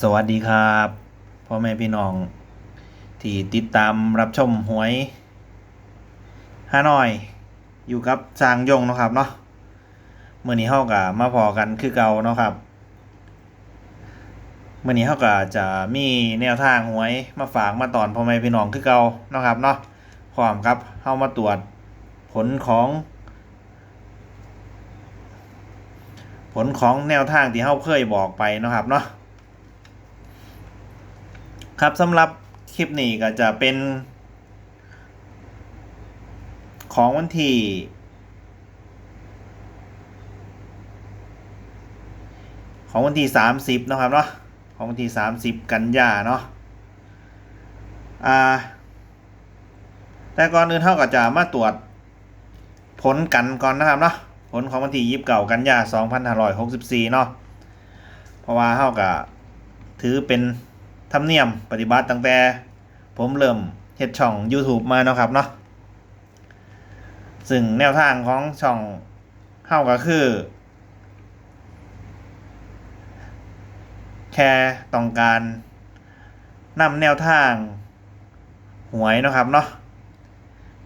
สวัสดีครับพ่อแม่พี่น้อง ที่ติดตามรับชมหวยฮานอย อยู่กับจางยงเนาะครับเนาะเมื่อนี้เฮากับมาพอกันคือเก่าเนาะครับเมื่อนี้เฮาก็จะมีแนวทางหวยมาฝากมาตอนพ่อแม่พี่น้องคือเก่าเนาะครับเนาะพร้อมครับเฮามาตรวจผลของผลของแนวทางที่เฮาเคยบอกไปนะครับเนาะ ครับสำหรับคลิปนี้ก็จะเป็น ของวันที่ของวันที่สามสิบนะครับเนาะของวันที่สามสิบกันยาเนาะอ่าแต่ก่อนอื่นเท่ากับจะมาตรวจผลกันก่อนนะครับเนาะผลของวันที่ยีิบเก่ากันยาสองพันห้าร้อยหกสิบสี่เนาะเพราะว่าเท่ากับถือเป็น ธรรมเนียมปฏิบัติตั้งแต่ ผมเริ่มเฮ็ดช่อง YouTube มาเนาะครับเนาะซึ่งแนวทางของช่องเฮาก็คือ แค่ต้องการนำแนวทางหวยเนาะครับเนาะ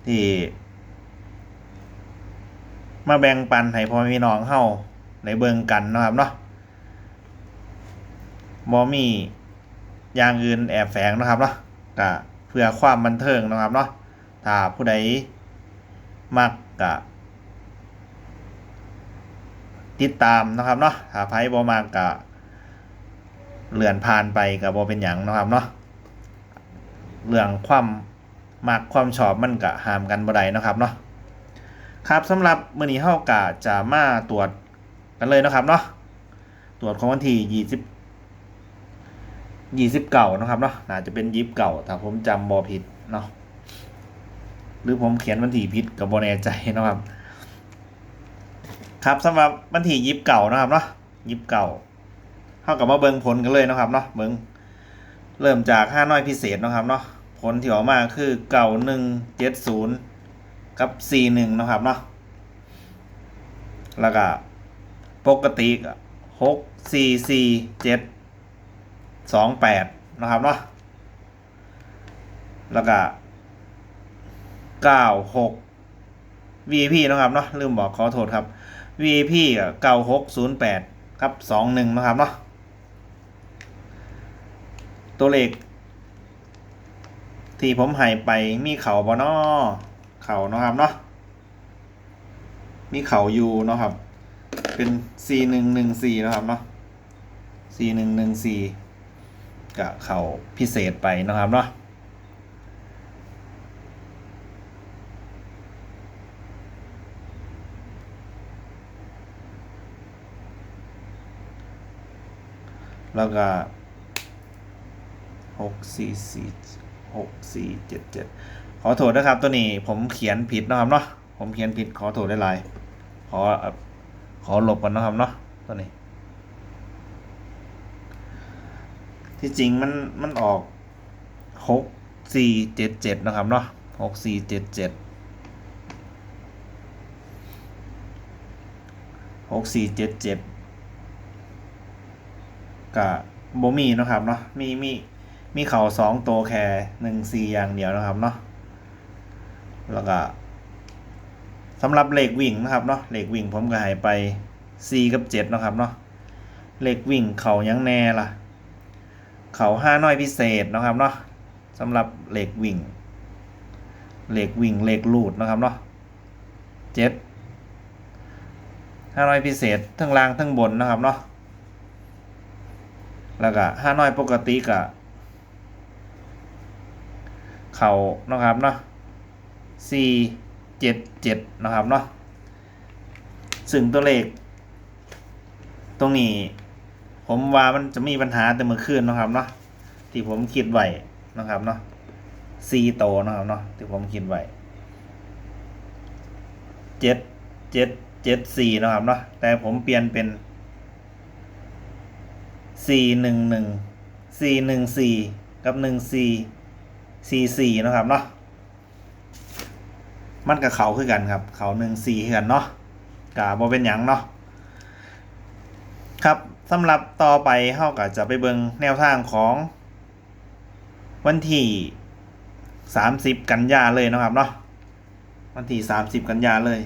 ที่มาแบ่งปันให้พ่อพี่น้องเฮาในเบิงกันเนาะครับเนาะบ่มี อย่างอื่นแอบแฝงนะครับเนาะกะเพื่อความบันเทิงนะครับเนาะถ้าผู้ใดมักกะติดตามนะครับเนาะถ้าไพ่บอมากกะเลื่อนผ่านไปกับบอเป็นหยังนะครับเนาะเรื่องความมักความชอบมันกะหามกันบ่ได้นะครับเนาะครับสำหรับมื้อนี้เฮากะจะมาตรวจกันเลยนะครับเนาะตรวจของวันที่ยี่สิบ ยี่สิบเก่านะครับเนาะน่าจะเป็นยิบเก่าถ้าผมจำบอผิดเนาะหรือผมเขียนวันที่ผิดกับบอแน่ใจนะครับ ครับสำหรับวันที่ยิบเก่านะครับเนาะยิบเก่าเท่ากับมาเบิงผลกันเลยนะครับเนาะเบิงเริ่มจากห้าน้อยพิเศษนะครับเนาะผลที่ออกมาคือเก่าหนึ่งเจ็ดศูนย์กับสี่หนึ่งนะครับเนาะแล้วก็ปกติหกสี่สี่เจ็ด สองแปดนะครับเนาะแล้วก็เก้าหก VIP นะครับเนาะลืมบอกขอโทษครับ VIP เก้าหกศูนย์แปดครับสองหนึ่งนะครับเนาะตัวเลขที่ผมให้ไปมีเข่าบอนอเข่านะครับเนาะมีเข่าอยู่นะครับ เป็น C หนึ่งหนึ่งสี่นะครับเนาะ C หนึ่งหนึ่งสี่ กะเขาพิเศษไปนะครับเนาะแล้วก็หกสี่สี่หกสี่เจ็ดเจ็ดขอโทษนะครับ ตัวนี้ผมเขียนผิดนะครับเนาะผมเขียนผิดขอโทษได้หลายขอขอหลบกันนะครับเนาะตัวนี้ ที่จริงมันมันออกหกสี่เจ็ดเจ็ดนะครับเนาะหกสี่เจ็ดเจ็ดหกสี่เจ็ดเจ็ดกับโบมีนะครับเนาะมีมีมีเข่าสองตัวแค่หนึ่งสี่อย่างเดียวนะครับเนาะแล้วก็สำหรับเหล็กวิ่งนะครับเนาะเหล็กวิ่งผมก็ให้ไปสี่กับเจ็ดนะครับเนาะเหล็กวิ่งเข่ายังแน่ล่ะ เขาห้าน้อยพิเศษนะครับเนาะสำหรับเหล็กวิ่งเหล็กวิ่งเหล็กลูดนะครับเนาะเจ็ดห้าน้อยพิเศษทั้งล่างทั้งบนนะครับเนาะแล้วก็ห้าน้อยปกติกับเขานะครับเนาะสี่เจ็ดเจ็ดนะครับเนาะซึ่งตัวเลข ตรงนี้ ผมว่ามันจะมีปัญหาแต่เมื่อคืนนะครับเนาะที่ผมคิดไว้นะครับเนาะซีโตนะครับเนาะที่ผมคิดไว้เจ็ดเจ็ดเจ็ดสี่นะครับเนาะแต่ผมเปลี่ยนเป็นสี่หนึ่งหนึ่งสี่หนึ่งสี่กับหนึ่งสี่สี่สี่นะครับเนาะมันกับเขาคือกันครับ เขาหนึ่งสี่คือกันเนาะกาบอเป็นหยังเนาะครับ สำหรับต่อไปเฮาก็จะไปเบิ่งแนวทางของวันที่ 30 กันยาเลยนะครับเนาะวันที่ 30 กันยาเลย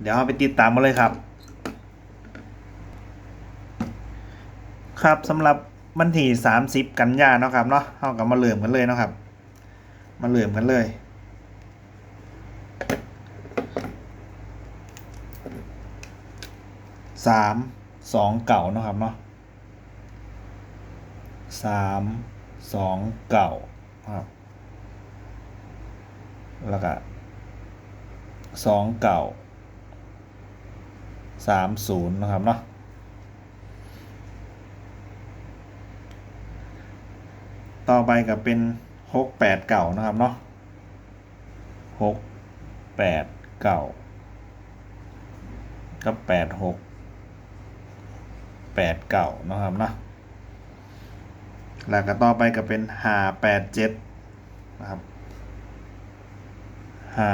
เดี๋ยวเราไปติดตามมาเลยครับ ครับสำหรับวันที่ 30 กันยาเนาะครับเนาะเฮาก็มาเริ่มกันเลยเนาะครับ มาเริ่มกันเลยสาม สองเก่านะครับเนาะสามสองเก่าครับ แล้วก็สองเก่าสามศูนย์นะครับเนาะต่อไปก็เป็นหกแปดเก่านะครับเนาะหกแปดเก่ากับแปดหก แปดเก่านะครับเนาะแล้วก็ต่อไปก็เป็นห้าแปดเจ็ดนะครับห้า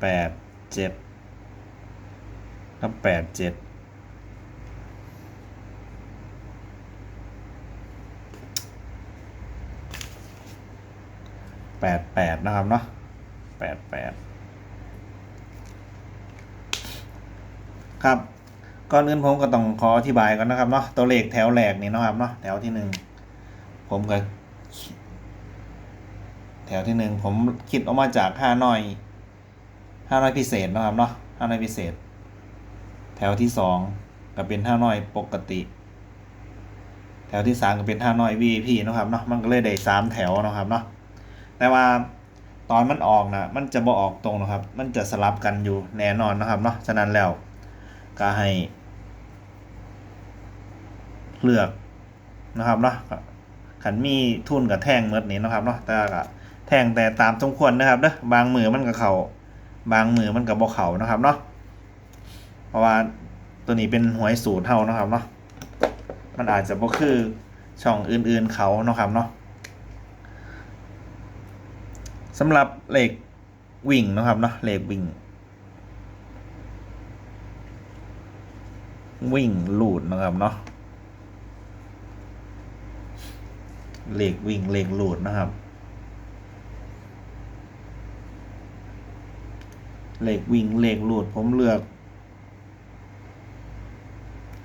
แปดเจ็ดกับแปดเจ็ดแปดแปดนะครับเนาะแปดแปดครับ ก่อนอื่นผมก็ต้องขออธิบายก่อนนะครับเนาะตัวเลขแถวแรกนี่เนาะครับเนาะแถวที่หนึ่งผมก็แถวที่หนึ่งผมคิดออกมาจากห้าน้อยห้าน้อยพิเศษนะครับเนาะห้าน้อยพิเศษ แถวที่สองก็เป็นห้าน้อยปกติ แถวที่สามก็เป็นห้าน้อย VIP นะครับเนาะมันก็เลยได้สามแถวเนาะครับเนาะแต่ว่าตอนมันออกนะมันจะบ่ออกตรงนะครับ มันจะสลับกันอยู่แน่นอนนะครับเนาะฉะนั้นแล้ว ก็ให้ เลือกนะครับเนาะขันมีทุนกับแท่งเมื่อนี้นะครับเนาะแต่ก็แท่งแต่ตามสมควรนะครับเด้อบางมือมันกับเขาบางมือมันกับบ่เขานะครับเนาะเพราะว่าตัวนี้เป็นหวยสูตรเท่านะครับเนาะมันอาจจะบ่คือช่องอื่นๆเขานะครับเนาะสำหรับเหล็กวิ่งนะครับเนาะเหล็กวิ่ง วิ่งลูดนะครับเนาะเหล็กวิ่งเหล็กลูดนะครับเหล็กวิ่งเหล็กลูดผมเลือก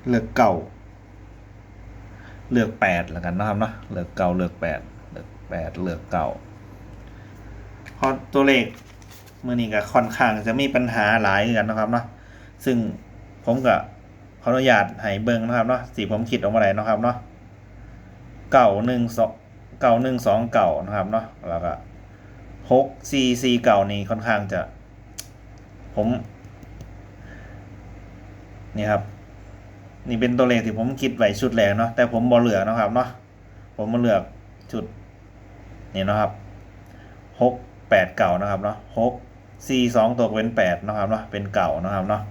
เลือกเก่า เลือกแปดแล้วกันนะครับเนาะเลือกเก่าเลือกแปดเลือกแปดเลือกเก่าเพราะตัวเลขมือนี้ก็ค่อนข้างจะมีปัญหาหลายอนกันนะครับเนาะซึ่งผมก็ ขออนุญาตให้เบิ้งนะครับเนาะสีผมคิดออกมาได้นะครับเนาะเก่าหนึ่งสองเก่าหนึ่งสองเก่านะครับเนาะแล้วก็หกซีซีเก่านี่ค่อนข้างจะ ผมนี่ครับ นี่เป็นตัวเลขที่ผมคิดไว้ชุดแรกเนาะแต่ผมบอเหลือนะครับเนาะผมมาเลือกชุดนี่นะครับหกแปดเก่านะครับเนาะหกซีสองตัวเป็นแปดนะครับเนาะเป็นเก่านะครับเนาะ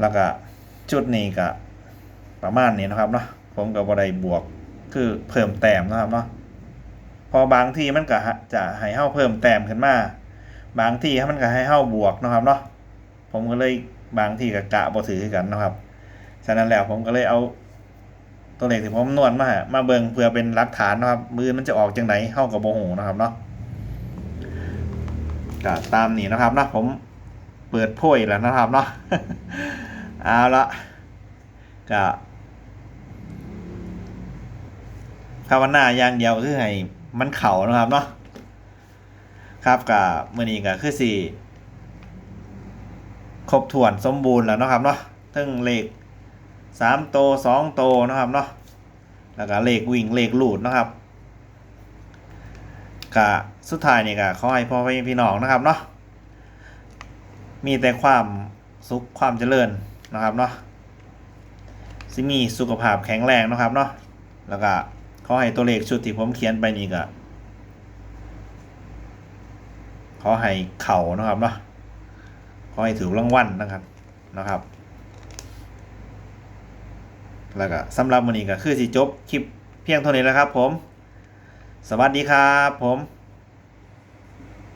แล้วก็จุดนี้ก็ประมาณนี้นะครับเนาะผมก็บ่ได้บวกคือเพิ่มแต้มนะครับเนาะพอบางที่มันก็จะให้เฮาเพิ่มแต้มขึ้นมา บางที่มันก็ให้เฮาบวกนะครับเนาะผมก็เลยบางที่ก็กะบ่ถือกันนะครับ ฉะนั้นแล้วผมก็เลยเอาตัวเลขที่ผมนวณมามาเบิ่งเพื่อเป็นหลักฐานนะครับ มือมันจะออกจังไดเฮาก็บ่ฮู้นะครับเนาะก็ตามนี้นะครับเนาะผม เปิดโพยแล้วนะครับเนาะเอาละก็ภาวนาอย่างเดียวคือให้มันเข่านะครับเนาะครับกับมื่อนี้ก็คือสี่ครบถ้วนสมบูรณ์แล้วนะครับเนาะทั้งเลขสามโตสองโตนะครับเนาะแล้วก็เลขวิ่งเลขลูดนะครับก็สุดท้ายนี่ก็ขอให้พ่อพี่น้องนะครับเนาะ มีแต่ความสุขความเจริญนะครับเนาะสิมีสุขภาพแข็งแรงนะครับเนาะแล้วก็ขอให้ตัวเลขชุดที่ผมเขียนไปนี่ก็ขอให้เข่านะครับเนาะขอให้ถือรางวัลนะครับนะครับ แล้วก็สำหรับวันนี้ก็คือสิจบคลิปเพียงเท่านี้แล้วครับผม สวัสดีครับผม